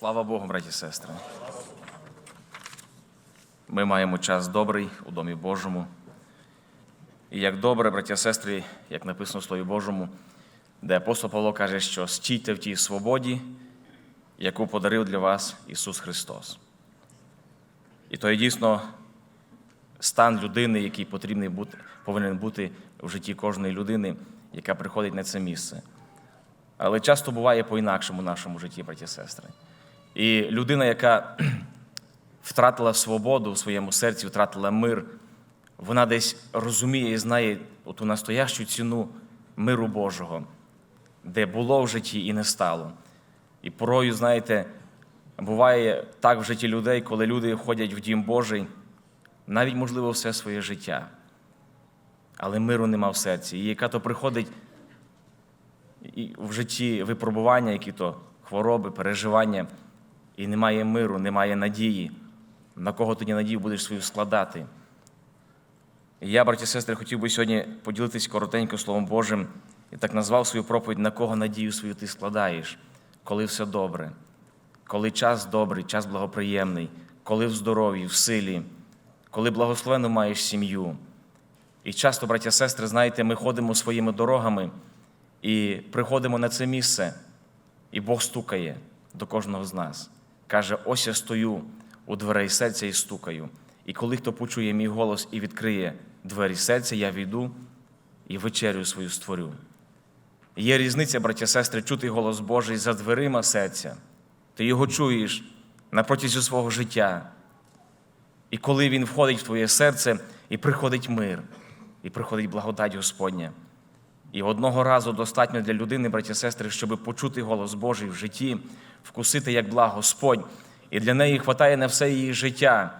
Слава Богу, браті і сестри. Ми маємо час добрий у Домі Божому. І як добре, браті і сестри, як написано в Слові Божому, де апостол Павло каже, що стійте в тій свободі, яку подарив для вас Ісус Христос. І то є дійсно стан людини, який потрібний бути, повинен бути в житті кожної людини, яка приходить на це місце. Але часто буває по-інакшому в нашому житті, браті і сестри. І людина, яка втратила свободу в своєму серці, втратила мир, вона десь розуміє і знає ту настоящу ціну миру Божого, де було в житті і не стало. І порою, знаєте, буває так в житті людей, коли люди ходять в дім Божий, навіть, можливо, все своє життя, але миру нема в серці. І яка то приходить в житті випробування, які то хвороби, переживання, і немає миру, немає надії. На кого тоді надію будеш свою складати? І я, браті і сестри, хотів би сьогодні поділитись коротенько Словом Божим і так назвав свою проповідь, на кого надію свою ти складаєш, коли все добре, коли час добрий, час благоприємний, коли в здоров'ї, в силі, коли благословенно маєш сім'ю. І часто, браття сестри, знаєте, ми ходимо своїми дорогами і приходимо на це місце, і Бог стукає до кожного з нас. Каже: ось я стою у дверей серця і стукаю. І коли хто почує мій голос і відкриє двері серця, я війду і вечерю свою створю. Є різниця, браття сестри, чути голос Божий за дверима серця. Ти його чуєш на протязі свого життя. І коли він входить в твоє серце, і приходить мир, і приходить благодать Господня. І одного разу достатньо для людини, браті і сестри, щоб почути голос Божий в житті, вкусити як благ Господь. І для неї вистачає на все її життя.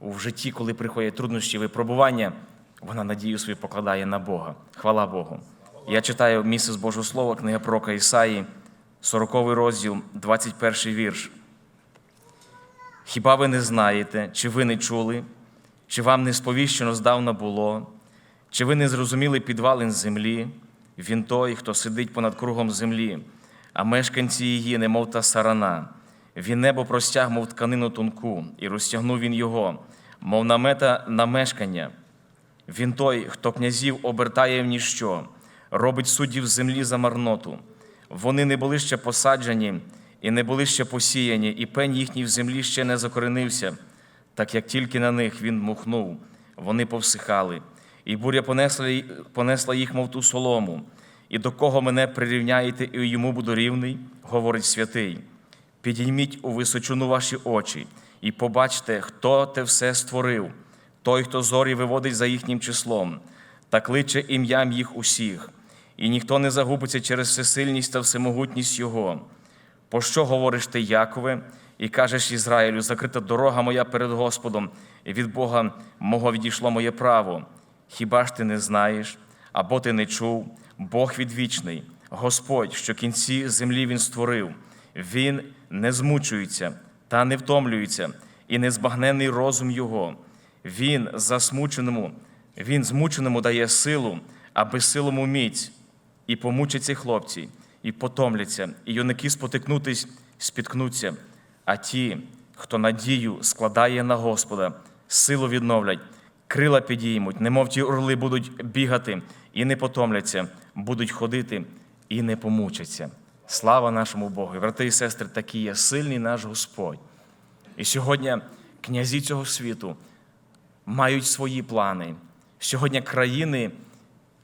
У житті, коли приходять труднощі, випробування, вона надію свою покладає на Бога. Хвала Богу. Я читаю місце з Божого Слова, книга пророка Ісаї, 40 розділ, 21 вірш. Хіба ви не знаєте, чи ви не чули, чи вам не сповіщено здавна було, чи ви не зрозуміли підвалин землі? Він той, хто сидить понад кругом землі, а мешканці її, немов та сарана. Він небо простяг, мов тканину тонку, і розтягнув він його, мов намета на мешкання. Він той, хто князів обертає в ніщо, робить суддів землі за марноту. Вони не були ще посаджені і не були ще посіяні, і пень їхній в землі ще не закоренився, так як тільки на них він мухнув, вони повсихали, і буря понесла, понесла їх, мов ту солому. І до кого мене прирівняєте, і йому буду рівний, говорить святий. Підійміть у височину ваші очі, і побачте, хто те все створив, той, хто зорі виводить за їхнім числом, та кличе ім'ям їх усіх, і ніхто не загубиться через всесильність та всемогутність Його. Пощо говориш ти, Якове, і кажеш Ізраїлю, закрита дорога моя перед Господом, і від Бога мого відійшло моє право. Хіба ж ти не знаєш, або ти не чув, Бог відвічний, Господь, що кінці землі Він створив, Він не змучується та не втомлюється, і незбагненний розум Його. Він засмученому, Він змученому дає силу, а безсилому міць, і помучаться хлопці, і потомляться, і юнаки спотикнутись, спіткнуться. А ті, хто надію складає на Господа, силу відновлять, крила підіймуть, немов ті орли будуть бігати і не потомляться, будуть ходити і не помучаться. Слава нашому Богу! Брати і сестри, такий є сильний наш Господь. І сьогодні князі цього світу мають свої плани. Сьогодні країни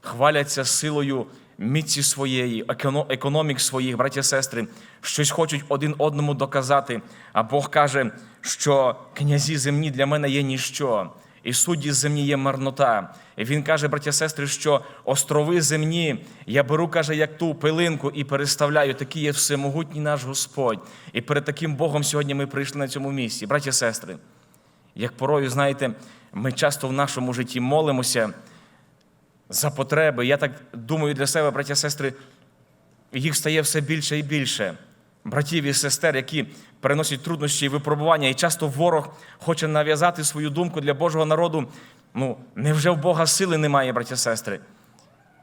хваляться силою міці своєї, еконо- економік своїх, браття і сестри, щось хочуть один одному доказати. А Бог каже, що князі земні для мене є ніщо. І судді земні є марнота. І він каже, браття сестри, що острови земні я беру, каже, як ту пилинку і переставляю. Такий є всемогутній наш Господь. І перед таким Богом сьогодні ми прийшли на цьому місці. Браття сестри, як порою, знаєте, ми часто в нашому житті молимося за потреби. Я так думаю для себе, браття сестри, їх стає все більше і більше. Братів і сестер, які переносять труднощі і випробування, і часто ворог хоче нав'язати свою думку для Божого народу. Ну, невже в Бога сили немає, браття і сестри?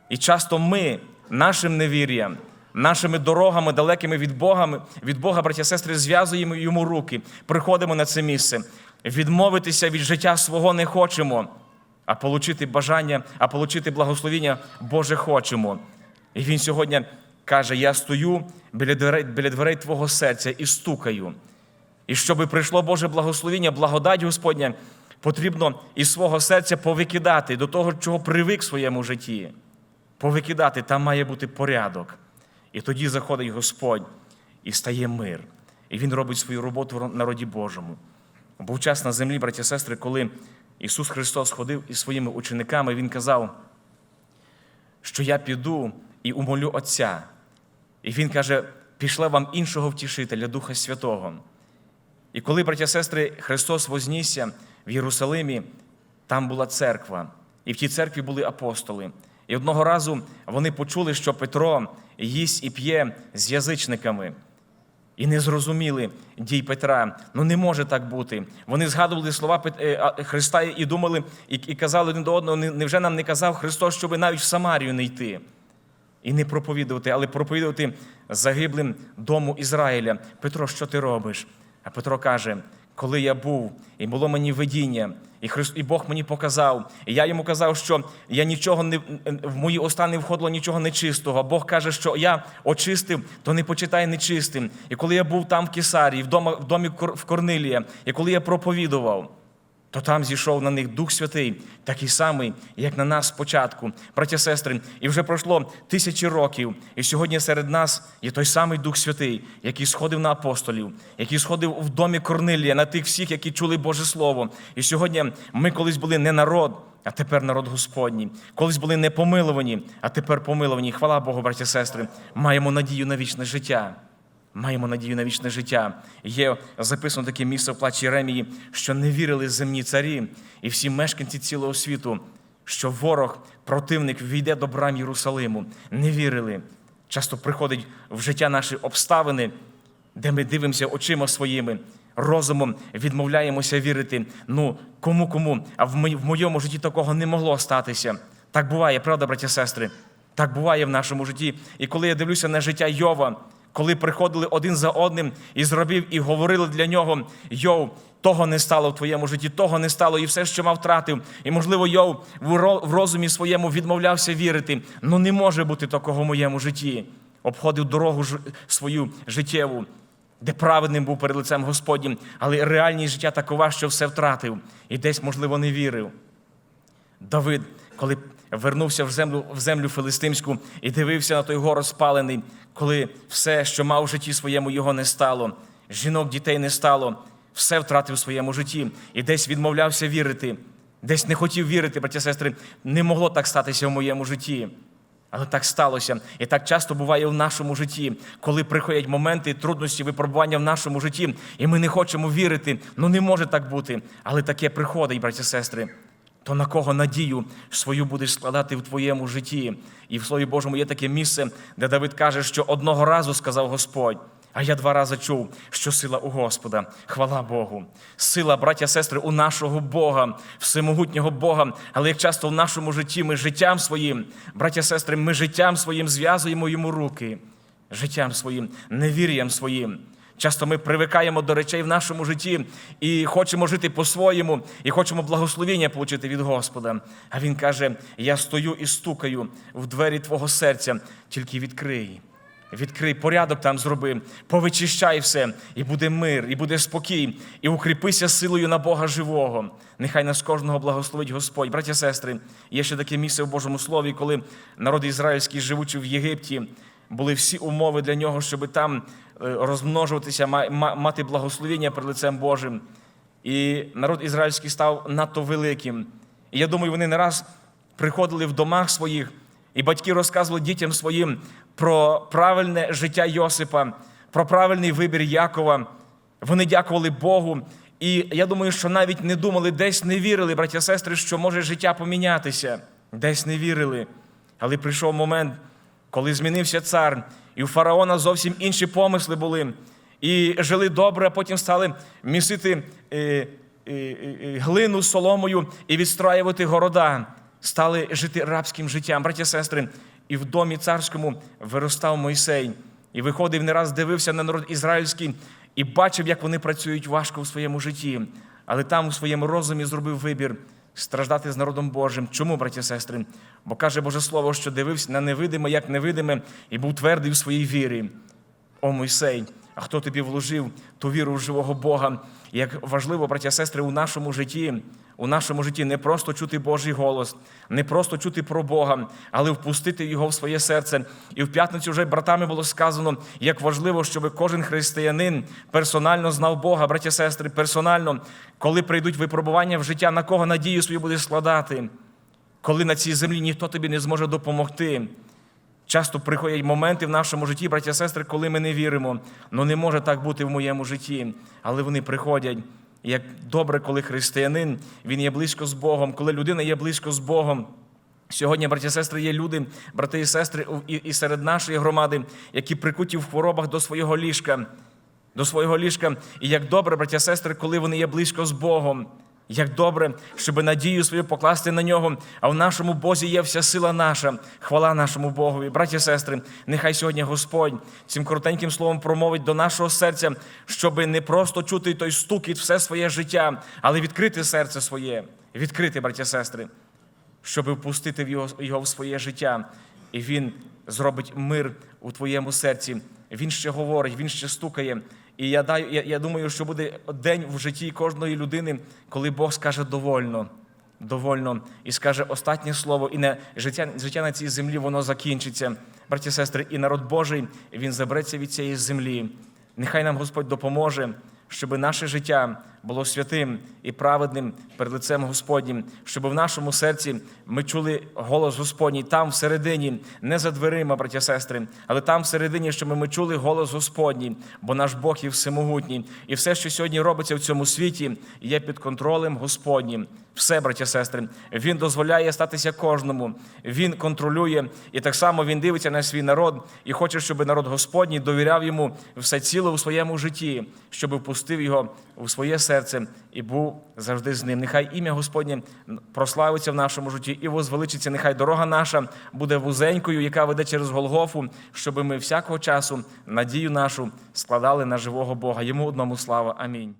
І часто ми нашим невір'ям, нашими дорогами, далекими від Бога, від Бога, браття сестри, зв'язуємо йому руки, приходимо на це місце. Відмовитися від життя свого не хочемо, а получити бажання, а получити благословіння Боже хочемо. І він сьогодні каже: Я стою біля дверей, біля дверей Твого серця і стукаю. І щоб прийшло Боже благословіння, благодать Господня, потрібно із свого серця повикидати до того, чого привик в своєму житті. Повикидати, там має бути порядок. І тоді заходить Господь і стає мир. І Він робить свою роботу в народі Божому. Був час на землі, браті і сестри, коли Ісус Христос ходив із своїми учениками, Він казав, що я піду і умолю Отця. І Він каже: пішле вам іншого втішителя, Духа Святого. І коли, браття сестри, Христос вознісся в Єрусалимі, там була церква, і в тій церкві були апостоли. І одного разу вони почули, що Петро їсть і п'є з язичниками. І не зрозуміли дій Петра. Ну не може так бути. Вони згадували слова е, Христа і думали, і казали один до одного, невже нам не казав Христос, щоб навіть в Самарію не йти? І не проповідувати, але проповідувати загиблим дому Ізраїля. Петро, що ти робиш? А Петро каже: коли я був, і було мені видіння, і Христ, і Бог мені показав, і я йому казав, що я нічого не в мої уста не входило нічого нечистого. Бог каже, що я очистив, то не почитай нечистим. І коли я був там в Кесарії, в домі, в домі в Корнилія, і коли я проповідував, то там зійшов на них Дух Святий, такий самий, як на нас спочатку, браття сестри. І вже пройшло тисячі років, і сьогодні серед нас є той самий Дух Святий, який сходив на апостолів, який сходив в домі Корнилія, на тих всіх, які чули Боже Слово. І сьогодні ми колись були не народ. А тепер народ Господній. Колись були не помилувані, а тепер помилувані. Хвала Богу, браття сестри. Маємо надію на вічне життя. Маємо надію на вічне життя. Є записано таке місце в плачі Ремії, що не вірили земні царі і всі мешканці цілого світу, що ворог, противник війде до брам Єрусалиму. Не вірили. Часто приходить в життя наші обставини, де ми дивимося очима своїми, розумом відмовляємося вірити. Ну, кому кому, а в моєму житті такого не могло статися. Так буває, правда, браті сестри? Так буває в нашому житті. І коли я дивлюся на життя Йова, коли приходили один за одним і зробив, і говорили для нього: Йов, того не стало в твоєму житті, того не стало, і все, що мав втратив. І, можливо, Йов в розумі своєму відмовлявся вірити. Ну не може бути такого в моєму житті. Обходив дорогу свою життєву, де праведним був перед лицем Господнім, але реальність життя такова, що все втратив, і десь, можливо, не вірив. Давид, коли вернувся в землю, в землю филистимську і дивився на той город спалений, коли все, що мав в житті своєму, його не стало, жінок, дітей не стало, все втратив в своєму житті і десь відмовлявся вірити, десь не хотів вірити, браття сестри, не могло так статися в моєму житті. Але так сталося. І так часто буває в нашому житті, коли приходять моменти трудності, випробування в нашому житті, і ми не хочемо вірити. Ну не може так бути. Але таке приходить, браті сестри. То на кого надію свою будеш складати в твоєму житті? І в Слові Божому є таке місце, де Давид каже, що одного разу сказав Господь. А я два рази чув, що сила у Господа, хвала Богу. Сила, браття, сестри, у нашого Бога, всемогутнього Бога. Але як часто в нашому житті ми життям своїм, браття, сестри, ми життям своїм зв'язуємо йому руки, життям своїм, невір'ям своїм. Часто ми привикаємо до речей в нашому житті і хочемо жити по-своєму, і хочемо благословення отримати від Господа. А Він каже: Я стою і стукаю в двері Твого серця, тільки відкрий. Відкрий порядок там зроби, повичищай все, і буде мир, і буде спокій, і укріпися силою на Бога живого. Нехай нас кожного благословить Господь. Браті і сестри, є ще таке місце в Божому Слові, коли народ ізраїльський, живучи в Єгипті, були всі умови для нього, щоб там розмножуватися, ма- ма- мати благословення перед лицем Божим. І народ ізраїльський став надто великим. І я думаю, вони не раз приходили в домах своїх, і батьки розказували дітям своїм про правильне життя Йосипа, про правильний вибір Якова. Вони дякували Богу. І я думаю, що навіть не думали, десь не вірили, браття сестри, що може життя помінятися. Десь не вірили. Але прийшов момент, коли змінився цар, і у фараона зовсім інші помисли були. І жили добре, а потім стали місити е, е, е, глину з соломою і відстраювати города. Стали жити рабським життям. Браті сестри, і в домі царському виростав Мойсей, і виходив не раз дивився на народ ізраїльський і бачив, як вони працюють важко у своєму житті, але там у своєму розумі зробив вибір страждати з народом Божим. Чому, браті і сестри? Бо каже Боже Слово, що дивився на невидиме, як невидиме, і був твердий в своїй вірі. О Мойсей, а хто тобі вложив ту віру в живого Бога? Як важливо, браття, сестри, у нашому житті, у нашому житті не просто чути Божий голос, не просто чути про Бога, але впустити його в своє серце. І в п'ятницю вже братами було сказано, як важливо, щоб кожен християнин персонально знав Бога, браття, сестри, персонально, коли прийдуть випробування в життя, на кого надію свою буде складати, коли на цій землі ніхто тобі не зможе допомогти. Часто приходять моменти в нашому житті, браття і сестри, коли ми не віримо. Ну не може так бути в моєму житті. Але вони приходять. Як добре, коли християнин він є близько з Богом, коли людина є близько з Богом. Сьогодні, браті і сестри, є люди, брати і сестри, і серед нашої громади, які прикуті в хворобах до свого ліжка, до свого ліжка. І як добре, браття і сестри, коли вони є близько з Богом. Як добре, щоб надію свою покласти на нього, а в нашому Бозі є вся сила наша, хвала нашому Богові. Браті і сестри, нехай сьогодні Господь цим коротеньким словом промовить до нашого серця, щоб не просто чути той стукіт все своє життя, але відкрити серце своє, відкрити, браті і сестри, щоб впустити його, його в своє життя, і він зробить мир у твоєму серці. Він ще говорить, він ще стукає. І я даю, я, я думаю, що буде день в житті кожної людини, коли Бог скаже довольно, довольно, і скаже останнє слово, і не життя, життя на цій землі воно закінчиться. Браті і сестри, і народ Божий він забереться від цієї землі. Нехай нам Господь допоможе, щоб наше життя було святим і праведним перед лицем Господнім, щоб в нашому серці ми чули голос Господній там всередині, не за дверима, браття сестри, але там всередині, щоб ми чули голос Господній, бо наш Бог є всемогутній. І все, що сьогодні робиться в цьому світі, є під контролем Господнім. Все, браття сестри, він дозволяє статися кожному. Він контролює, і так само він дивиться на свій народ і хоче, щоб народ Господній довіряв йому все ціле у своєму житті, щоб впустив його у своє серце і був завжди з ним. Нехай ім'я Господнє прославиться в нашому житті і возвеличиться. Нехай дорога наша буде вузенькою, яка веде через Голгофу, щоб ми всякого часу надію нашу складали на живого Бога. Йому одному слава. Амінь.